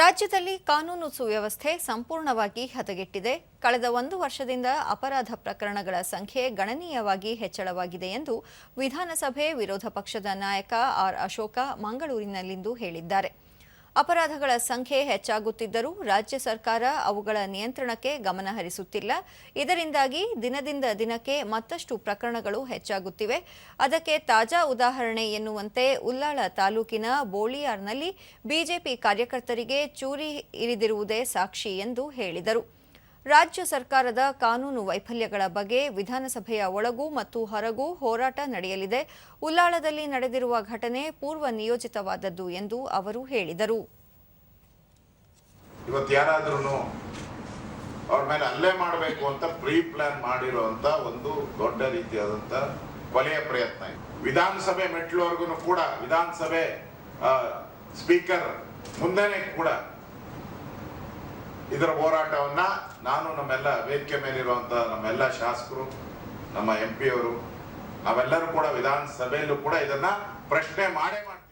ರಾಜ್ಯದಲ್ಲಿ ಕಾನೂನು ಸುವ್ಯವಸ್ಥೆ ಸಂಪೂರ್ಣವಾಗಿ ಹದಗೆಟ್ಟಿದೆ. ಕಳೆದ ಒಂದು ವರ್ಷದಿಂದ ಅಪರಾಧ ಪ್ರಕರಣಗಳ ಸಂಖ್ಯೆ ಗಣನೀಯವಾಗಿ ಹೆಚ್ಚಳವಾಗಿದೆ ಎಂದು ವಿಧಾನಸಭೆ ವಿರೋಧ ಪಕ್ಷದ ನಾಯಕ ಆರ್ ಅಶೋಕ ಮಂಗಳೂರಿನಲ್ಲಿಂದು ಹೇಳಿದ್ದಾರೆ. ಅಪರಾಧಗಳ ಸಂಖ್ಯೆ ಹೆಚ್ಚಾಗುತ್ತಿದ್ದರೂ ರಾಜ್ಯ ಸರ್ಕಾರ ಅವುಗಳ ನಿಯಂತ್ರಣಕ್ಕೆ ಗಮನ ಹರಿಸುತ್ತಿಲ್ಲ. ಇದರಿಂದಾಗಿ ದಿನದಿಂದ ದಿನಕ್ಕೆ ಮತ್ತಷ್ಟು ಪ್ರಕರಣಗಳು ಹೆಚ್ಚಾಗುತ್ತಿವೆ. ಅದಕ್ಕೆ ತಾಜಾ ಉದಾಹರಣೆ ಎನ್ನುವಂತೆ ಉಲ್ಲಾಳ ತಾಲೂಕಿನ ಬೋಳಿಯಾರ್ನಲ್ಲಿ ಬಿಜೆಪಿ ಕಾರ್ಯಕರ್ತರಿಗೆ ಚೂರಿ ಇರಿದಿರುವುದೇ ಸಾಕ್ಷಿ ಎಂದು ಹೇಳಿದರು. ರಾಜ್ಯ ಸರ್ಕಾರದ ಕಾನೂನು ವೈಫಲ್ಯಗಳ ಬಗ್ಗೆ ವಿಧಾನಸಭೆಯ ಒಳಗೂ ಮತ್ತು ಹೊರಗೂ ಹೋರಾಟ ನಡೆಯಲಿದೆ. ಉಲ್ಲಾಳದಲ್ಲಿ ನಡೆದಿರುವ ಘಟನೆ ಪೂರ್ವ ನಿಯೋಜಿತವಾದದ್ದು ಎಂದು ಅವರು ಹೇಳಿದರು. ಇವತ್ತು ಯಾರಾದ್ರೂ ಅವ್ರ ಮೇಲೆ ಹಲ್ಲೆ ಮಾಡಬೇಕು ಅಂತ ಪ್ರೀ ಪ್ಲಾನ್ ಮಾಡಿರುವಂತ ಒಂದು ದೊಡ್ಡ ರೀತಿಯಾದಂತ ಕೊಲೆಯ ಪ್ರಯತ್ನ ವಿಧಾನಸಭೆ ಮೆಟ್ಲುವರೆಗೂ ಕೂಡ, ವಿಧಾನಸಭೆ ಸ್ಪೀಕರ್ ಮುಂದೆನೆ ಕೂಡ ಇದರ ಹೋರಾಟವನ್ನ ನಾನು ನಮ್ಮೆಲ್ಲ ವೇದಿಕೆ ಮೇಲಿರುವಂಥ ನಮ್ಮೆಲ್ಲ ಶಾಸಕರು, ನಮ್ಮ ಎಂ ಪಿಯವರು ನಾವೆಲ್ಲರೂ ಕೂಡ ವಿಧಾನಸಭೆಯಲ್ಲೂ ಕೂಡ ಇದನ್ನ ಪ್ರಶ್ನೆ ಮಾಡೇ ಮಾಡ್ತೀವಿ.